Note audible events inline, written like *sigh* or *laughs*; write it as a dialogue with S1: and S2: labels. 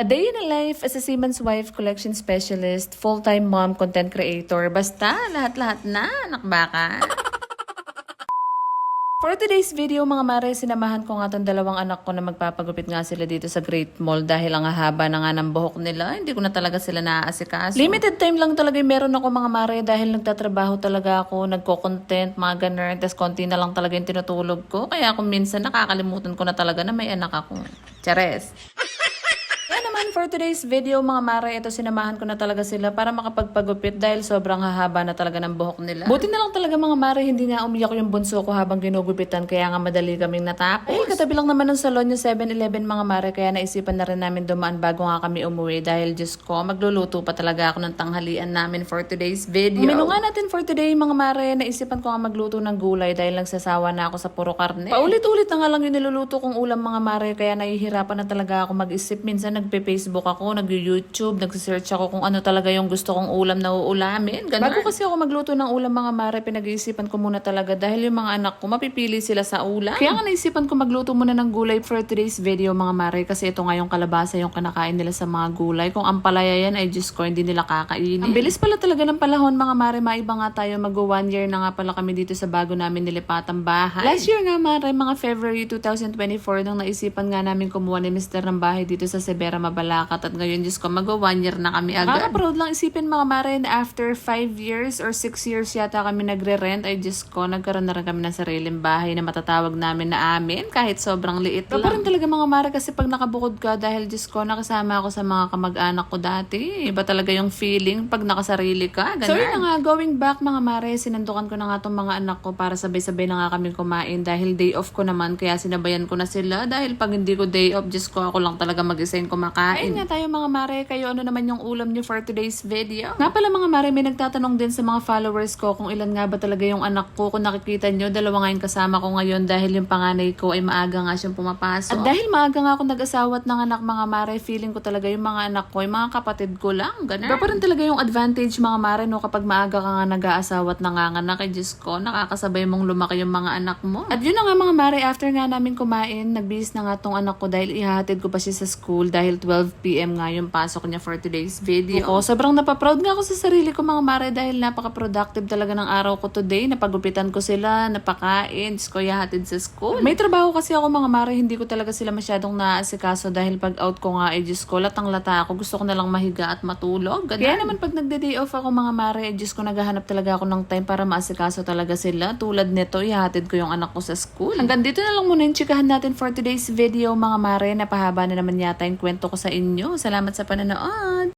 S1: A day in a life as a Siemens Wife Collection Specialist, full-time mom, content creator, basta lahat-lahat na, anak baka. *laughs* For today's video, mga mare, sinamahan ko nga tong dalawang anak ko na magpapagupit nga sila dito sa Great Mall dahil ang haba na nga ng buhok nila. Hindi ko na talaga sila naaasikaso. Limited time lang talaga yung meron ako mga mare dahil nagtatrabaho talaga ako, nagko-content, mga ganun. Tapos konti na lang talaga yung tinutulog ko. Kaya kung minsan nakakalimutan ko na talaga na may anak ako. Chares! For today's video mga mare, ito sinamahan ko na talaga sila para makapagpagupit dahil sobrang hahaba na talaga ng buhok nila. Buti na lang talaga mga mare, hindi nga umiyak yung bunso ko habang ginugupitan kaya nga madali kaming natapos. Eh, katabi lang naman ng salon yung 7-Eleven mga mare kaya naisipan na rin namin dumaan bago nga kami umuwi dahil Diyos ko, magluluto pa talaga ako ng tanghalian namin for today's video. Menu nga natin for today mga mare, naisipan ko nga magluto ng gulay dahil nagsasawa na ako sa puro karne. Paulit-ulit na nga lang yung niluluto kong ulam mga mare kaya nahihirapan na talaga ako mag-isip. Minsan nagpe-Facebook ako, nag-YouTube, nagsisearch ako kung ano talaga yung gusto kong ulam na uulamin. Ganun. Bago kasi ako magluto ng ulam mga mare, pinag-iisipan ko muna talaga dahil yung mga anak ko mapipili sila sa ulam. Kaya nga naisipan ko magluto muna ng gulay for today's video mga mare kasi ito nga yung kalabasa yung kinakain nila sa mga gulay. Kung ang palaya yan ay Diyos ko, hindi nila kakainin. Ang bilis pala talaga ng panahon mga mare, maiba nga tayo mag one year na nga pala kami dito sa bago namin nilipatang bahay. Last year nga mare, mga February 2024 nang naisipan nga namin kumuha ni Mr. ng bahay dito sa Severa, Mabalacat at ngayon Diyos ko, mag one year na kami agad. Nakaka-proud lang isipin mga mare na after 5 years or 6 years yata kami nagre-rent ay Diyos ko, nagkaroon na rin kami ng sariling bahay na matatawag namin na amin kahit sobrang liit lang. Pa rin talaga mga mare kasi pag nakabukod ka dahil Diyos ko, nakasama ako sa mga kamag-anak ko dati. Iba talaga yung feeling pag nakasarili ka. Ganun. So yun na nga, going back mga mare, sinandukan ko na nga tong mga anak ko para sabay-sabay na nga kami kumain dahil day off ko naman kaya sinabayan ko na sila dahil pag hindi ko day off, Diyos ko, ako lang talaga mag-isa kumakain. Ayun nga tayo mga mare, kayo ano naman yung ulam nyo for today's video? Nga pala mga mare, may nagtatanong din sa mga followers ko kung ilan nga ba talaga yung anak ko. Kung nakikita nyo, dalawa nga yung kasama ko ngayon dahil yung panganay ko ay maaga nga siyang pumapasok. At dahil maaga nga ako nag-asawa at ng anak mga mare, feeling ko talaga yung mga anak ko, yung mga kapatid ko lang. Ganun. Iba pa rin talaga yung advantage mga mare no kapag maaga ka nga nag-aasawa at nanganganak. Ay Diyos ko, nakakasabay mong lumaki yung mga anak mo. At yun na nga mga mare, after nga namin kumain, nagbihis na nga tong anak ko dahil ihahatid ko pa siya sa school dahil 12pm nga yung pasok niya for today's video. Ako, sobrang napaproud nga ako sa sarili ko mga mare dahil napaka-productive talaga ng araw ko today. Napagupitan ko sila, napakain, ko ihahatid sa school. May trabaho kasi ako mga mare, hindi ko talaga sila masyadong naasikaso dahil pag out ko nga ay Diyos ko, latang lata ako. Gusto ko na lang mahiga at matulog. Ganun. Kaya naman pag nagde-day off ako mga mare, ay Diyos ko naghahanap talaga ako ng time para maasikaso talaga sila. Tulad nito, ihatid ko yung anak ko sa school. Hanggang dito na lang muna yung chikahan natin for today's video mga mare. Napahaba na naman yata yung kwento ko sa inyo. Salamat sa panonood!